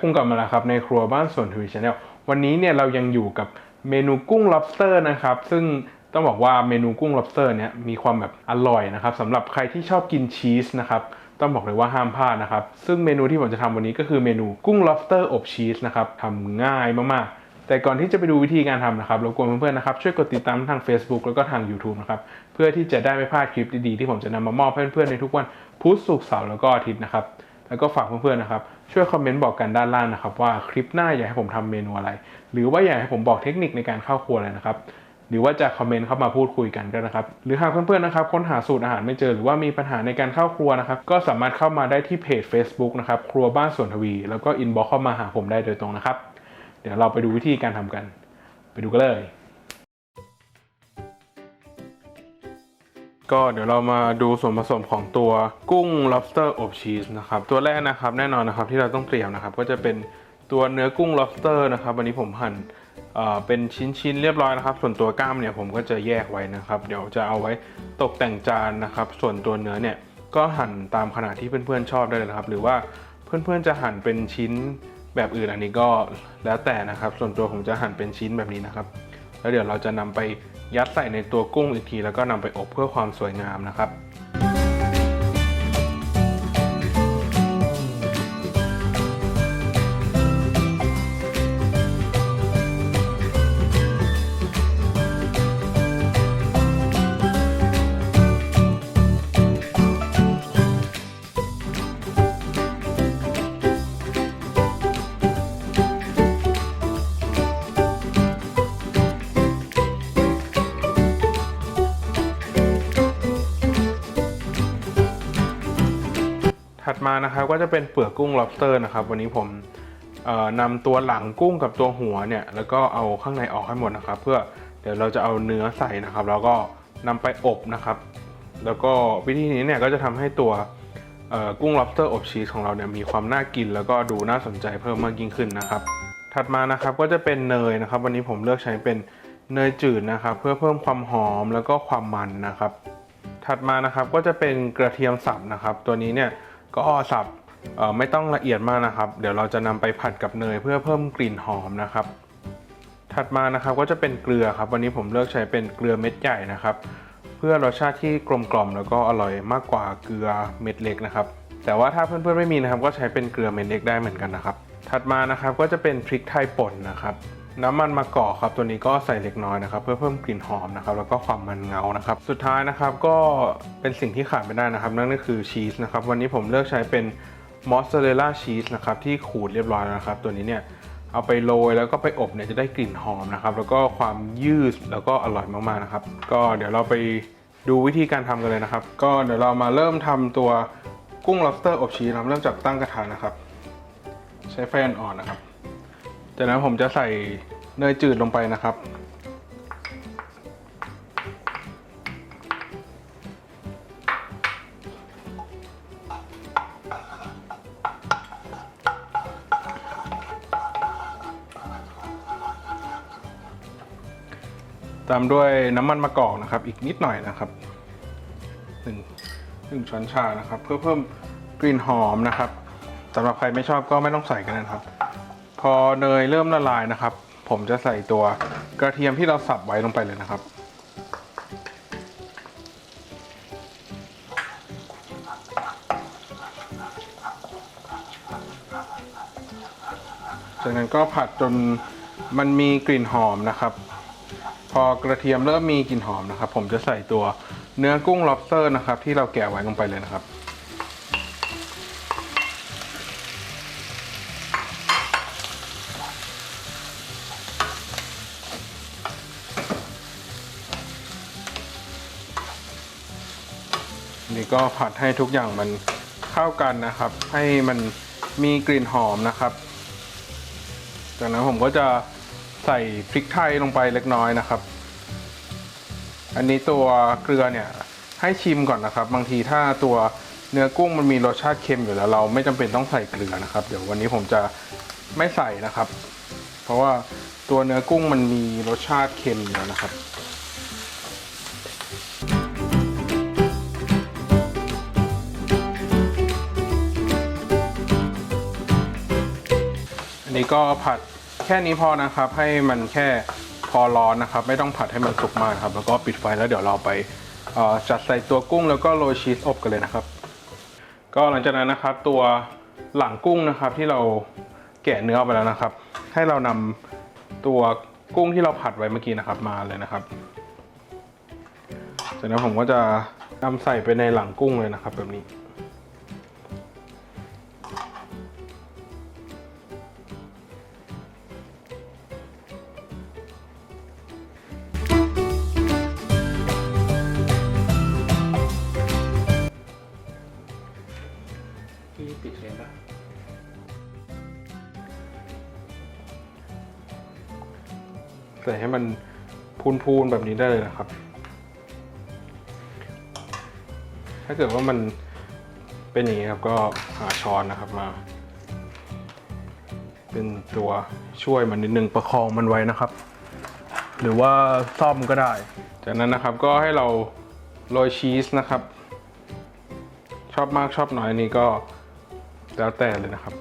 คุ้งกลับมาแล้วครับในครัวบ้านสวนทวีชาแนลวันนี้เนี่ยเรายังอยู่กับเมนูกุ้ง lobster นะครับ ซึ่งต้องบอกว่าเมนูกุ้ง lobster เนี่ยมีความแบบอร่อยนะครับสำหรับใครที่ชอบกินชีสนะครับต้องบอกเลยว่าห้ามพลาดนะครับ ซึ่งเมนูที่ผมจะทำวันนี้ก็คือเมนูกุ้ง lobster อบชีสนะครับทำง่ายมากๆ แต่ก่อนที่จะไปดูวิธีการทำนะครับรบกวนเพื่อนๆนะครับช่วยกดติดตามทาง Facebook แล้วก็ทาง YouTube นะครับเพื่อที่จะได้ไม่พลาดคลิปดีๆที่ผมจะนำมามอบให้เพื่อนๆในทุกวันพุธศุกร์เสาร์แล้วก็อาทิตย์นะครับแล้วก็ฝากเพื่อนๆนะครับ ช่วยคอมเมนต์บอกกันด้านล่างนะครับว่าคลิปหน้าอยากให้ผมทำเมนูอะไร หรือว่าอยากให้ผมบอกเทคนิคในการเข้าครัวอะไรนะครับหรือว่าจะคอมเมนต์เข้ามาพูดคุยกันก็นะครับ หรือหากเพื่อนๆนะครับค้นหาสูตรอาหารไม่เจอหรือว่ามีปัญหาในการเข้าครัวนะครับ ก็สามารถเข้ามาได้ที่เพจ Facebook นะครับครัวบ้านสวนทวี แล้วก็อินบ็อกเข้ามาหาผมได้โดยตรงนะครับ เดี๋ยวเราไปดูวิธีการทำกัน ไปดูกันเลย ก็เดี๋ยวเรามาดูส่วนผสมของตัวกุ้ง lobster อบชีสนะครับ ตัวแรกนะครับแน่นอนนะครับที่เราต้องเตรียมนะครับ ก็จะเป็นตัวเนื้อกุ้ง lobster นะครับวันนี้ผมหั่นเอ่อเป็นชิ้นๆเรียบร้อยนะครับ ส่วนตัวกล้ามเนี่ยผมก็จะแยกไว้นะครับ เดี๋ยวจะเอาไว้ตกแต่งจานนะครับ ส่วนตัวเนื้อเนี่ยก็หั่นตามขนาดที่เพื่อนๆชอบได้เลยนะครับ หรือว่าเพื่อนๆจะหั่นเป็นชิ้นแบบอื่นอันนี้ก็แล้วแต่นะครับ ส่วนตัวผมจะหั่นเป็นชิ้นแบบนี้นะครับ แล้วเดี๋ยวเราจะนำไปยัดใส่ในตัวกุ้งอีกที แล้วก็นำไปอบเพื่อความสวยงามนะครับ มานะครับก็จะเป็นเปลือกกุ้ง lobster นะครับวันนี้ผมนำตัวหลังกุ้งกับตัวหัวเนี่ยแล้วก็เอาข้างในออกให้หมดนะครับ เพื่อเดี๋ยวเราจะเอาเนื้อใส่นะครับ แล้วก็นำไปอบนะครับ แล้วก็วิธีนี้เนี่ยก็จะทำให้ตัวกุ้ง lobster อบชีสของเราเนี่ยมีความน่ากิน แล้วก็ดูน่าสนใจเพิ่มมากยิ่งขึ้นนะครับ ถัดมานะครับก็จะเป็นเนยนะครับ วันนี้ผมเลือกใช้เป็นเนยจืดนะครับ เพื่อเพิ่มความหอมแล้วก็ความมันนะครับ ถัดมานะครับก็จะเป็นกระเทียมสับนะครับ ตัวนี้เนี่ย ก็สับไม่ต้องละเอียดมากนะครับ เดี๋ยวเราจะนำไปผัดกับเนยเพื่อเพิ่มกลิ่นหอมนะครับ ถัดมานะครับก็จะเป็นเกลือครับ วันนี้ผมเลือกใช้เป็นเกลือเม็ดใหญ่นะครับ เพื่อรสชาติที่กลมกล่อมแล้วก็อร่อยมากกว่าเกลือเม็ดเล็กนะครับ แต่ว่าถ้าเพื่อนๆไม่มีนะครับ ก็ใช้เป็นเกลือเม็ดเล็กได้เหมือนกันนะครับ ถัดมานะครับก็จะเป็นพริกไทยป่นนะครับ น้ำมันมะกอกครับตัวนี้ก็ใส่เล็กน้อยนะครับ เพื่อเพิ่มกลิ่นหอมนะครับแล้วก็ความมันเงานะครับ สุดท้ายนะครับก็เป็นสิ่งที่ขาดไม่ได้นะครับ นั่นก็คือชีสนะครับ วันนี้ผมเลือกใช้เป็นมอสซาเรลล่าชีสนะครับที่ขูดเรียบร้อยแล้วนะครับ ตัวนี้เนี่ยเอาไปโรยแล้วก็ไปอบเนี่ยจะได้กลิ่นหอมนะครับ แล้วก็ความยืดแล้วก็อร่อยมากๆนะครับ ก็เดี๋ยวเราไปดูวิธีการทำกันเลยนะครับ ก็เดี๋ยวเรามาเริ่มทำตัวกุ้ง lobster อบชีสนะครับเริ่มจากตั้งกระทะนะครับ ใช้ไฟอ่อนๆนะครับ จากนั้นผมจะใส่เนยจืดลงไปนะครับ ตามด้วยน้ำมันมะกอกนะครับ อีกนิดหน่อยนะครับหนึ่งหนึ่งช้อนชานะครับ เพื่อเพิ่มกลิ่นหอมนะครับสำหรับใครไม่ชอบก็ไม่ต้องใส่กันนะครับ พอเนยเริ่มละลายนะครับ ผมจะใส่ตัวกระเทียมที่เราสับไว้ลงไปเลยนะครับ จากนั้นก็ผัดจนมันมีกลิ่นหอมนะครับ พอกระเทียมเริ่มมีกลิ่นหอมนะครับ ผมจะใส่ตัวเนื้อกุ้ง lobster นะครับ ที่เราแกะไว้ลงไปเลยนะครับ นี่ก็ผัดให้ทุกอย่างมันเข้ากันนะครับ ให้มันมีกลิ่นหอมนะครับ จากนั้นผมก็จะใส่พริกไทยลงไปเล็กน้อยนะครับ อันนี้ตัวเกลือเนี่ยให้ชิมก่อนนะครับ บางทีถ้าตัวเนื้อกุ้งมันมีรสชาติเค็มอยู่แล้ว เราไม่จำเป็นต้องใส่เกลือนะครับ เดี๋ยววันนี้ผมจะไม่ใส่นะครับ เพราะว่าตัวเนื้อกุ้งมันมีรสชาติเค็มอยู่แล้วนะครับ นี้ก็ผัดแค่นี้พอนะครับ ให้มันแค่พอร้อนนะครับ ไม่ต้องผัดให้มันสุกมากครับ แล้วก็ปิดไฟแล้วเดี๋ยวเราไปจัดใส่ตัวกุ้งแล้วก็โรยชีสอบกันเลยนะครับ ก็หลังจากนั้นนะครับตัวหลังกุ้งนะครับที่เราแกะเนื้อออกไปแล้วนะครับ ให้เรานำตัวกุ้งที่เราผัดไว้เมื่อกี้นะครับมาเลยนะครับจากนั้นผมก็จะนำใส่ไปในหลังกุ้งเลยนะครับแบบนี้ ปิดเทปะใส่ให้มันพูนๆแบบนี้ได้เลยนะครับ ถ้าเกิดว่ามันเป็นอย่างนี้ครับก็หาช้อนนะครับมา เป็นตัวช่วยมันนิดนึงประคองมันไว้นะครับ หรือว่าซ่อมก็ได้ จากนั้นนะครับก็ให้เราโรยชีสนะครับ ชอบมากชอบน้อยอันนี้ก็ แล้วแต่เลยนะครับ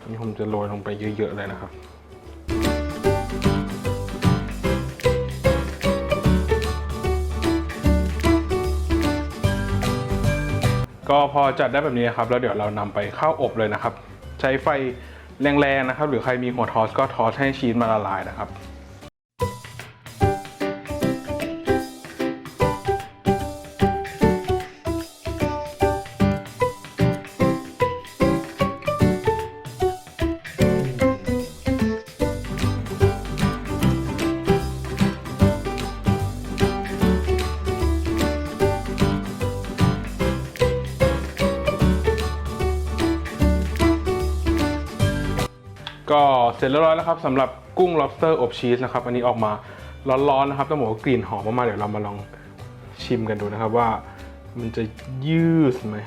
อันนี้ผมจะโรยลงไปเยอะๆเลยนะครับก็พอจัดได้แบบนี้ครับ แล้วเดี๋ยวเรานำไปเข้าอบเลยนะครับ ใช้ไฟแรงๆนะครับ หรือใครมีหัวทอสก็ทอสให้ชีสมาละลายนะครับ ก็เสร็จเรียบร้อยแล้วครับสำหรับกุ้ง lobster อบชีสนะครับ อันนี้ออกมาร้อนๆนะครับต้องบอกว่ากลิ่นหอมมากๆเดี๋ยวเรามาลองชิมกันดูนะครับว่ามันจะยืดไหม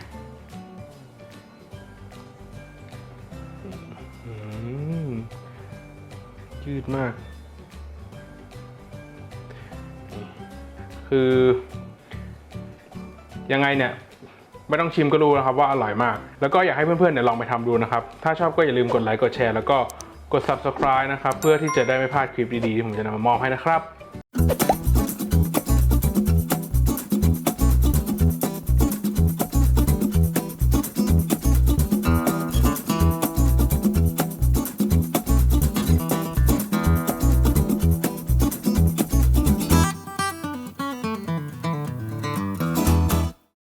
อืมยืดมาก คือยังไงเนี่ย ไม่ต้องชิมก็รู้นะครับว่าอร่อยมาก แล้วก็อยากให้เพื่อนๆเนี่ยลองไปทำดูนะครับ ถ้าชอบก็อย่าลืมกดไลค์กดแชร์แล้วก็กด subscribe นะครับ เพื่อที่จะได้ไม่พลาดคลิปดีๆที่ผมจะนำมามอบให้นะครับ